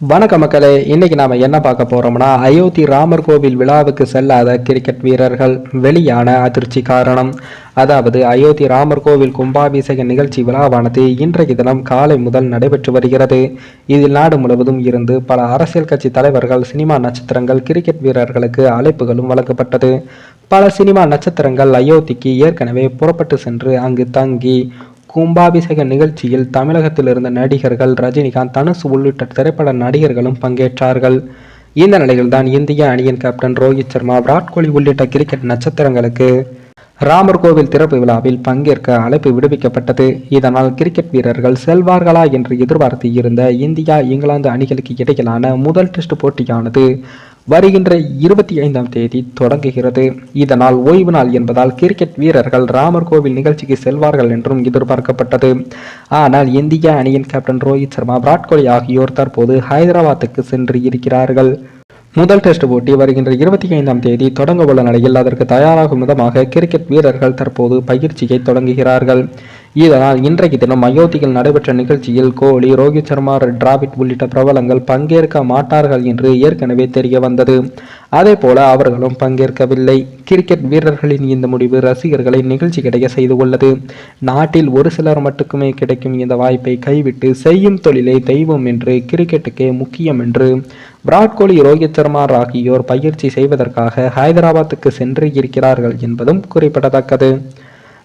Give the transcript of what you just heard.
வணக்க மக்களே இன்னைக்கு நாம என்ன பார்க்க போறோம்னா அயோத்தி ராமர் கோவில் விழாவுக்கு செல்லாத கிரிக்கெட் வீரர்கள் வெளியான அதிர்ச்சி காரணம். அதாவது அயோத்தி ராமர் கோவில் கும்பாபிஷேக நிகழ்ச்சி விழாவானது இன்றைய தினம் காலை முதல் நடைபெற்று வருகிறது. இதில் நாடு முழுவதும் இருந்து பல அரசியல் கட்சி தலைவர்கள் சினிமா நட்சத்திரங்கள் கிரிக்கெட் வீரர்களுக்கு அழைப்புகளும் வழங்கப்பட்டது. பல சினிமா நட்சத்திரங்கள் அயோத்திக்கு ஏற்கனவே புறப்பட்டு சென்று அங்கு தங்கி கும்பாபிஷேக நிகழ்ச்சியில் தமிழகத்தில் இருந்த நடிகர்கள் ரஜினிகாந்த் தனுஷ் உள்ளிட்ட திரைப்பட நடிகர்களும் பங்கேற்றார்கள். இந்த நிலையில்தான் இந்திய அணியின் கேப்டன் ரோஹித் சர்மா விராட் கோலி உள்ளிட்ட கிரிக்கெட் நட்சத்திரங்களுக்கு ராமர் கோவில் திறப்பு விழாவில் பங்கேற்க அழைப்பு விடுவிக்கப்பட்டது. இதனால் கிரிக்கெட் வீரர்கள் செல்வார்களா என்று எதிர்பார்த்து இருந்த இந்தியா இங்கிலாந்து அணிகளுக்கு இடையிலான முதல் டெஸ்ட் போட்டியானது வருகின்ற இருபத்தி ஐந்தாம் தேதி தொடங்குகிறது. இதனால் ஓய்வு நாள் என்பதால் கிரிக்கெட் வீரர்கள் ராமர் கோவில் நிகழ்ச்சிக்கு செல்வார்கள் என்றும் எதிர்பார்க்கப்பட்டது. ஆனால் இந்திய அணியின் கேப்டன் ரோஹித் சர்மா விராட் கோலி ஆகியோர் தற்போது ஹைதராபாத்துக்கு சென்று இருக்கிறார்கள். முதல் டெஸ்ட் போட்டி வருகின்ற இருபத்தி ஐந்தாம் தேதி தொடங்க உள்ள நிலையில் அதற்கு தயாராகும் விதமாக கிரிக்கெட் வீரர்கள் தற்போது பயிற்சியை தொடங்குகிறார்கள். இதனால் இன்றைக்கு தினம் அயோத்தியில் நடைபெற்ற நிகழ்ச்சியில் கோலி ரோஹித் சர்மா டிராவிட் உள்ளிட்ட பிரபலங்கள் பங்கேற்க மாட்டார்கள் என்று ஏற்கனவே தெரிய வந்தது. அதே போல அவர்களும் பங்கேற்கவில்லை. கிரிக்கெட் வீரர்களின் இந்த முடிவு ரசிகர்களை நிகழ்ச்சி கிடைக்க செய்து உள்ளது நாட்டில் ஒரு சிலர் மட்டுக்குமே கிடைக்கும் இந்த வாய்ப்பை கைவிட்டு செய்யும் தொழிலை தெய்வம் என்று கிரிக்கெட்டுக்கே முக்கியம் என்று விராட் கோலி ரோஹித் சர்மா ஆகியோர் பயிற்சி செய்வதற்காக ஹைதராபாத்துக்கு சென்று இருக்கிறார்கள் என்பதும் குறிப்பிடத்தக்கது.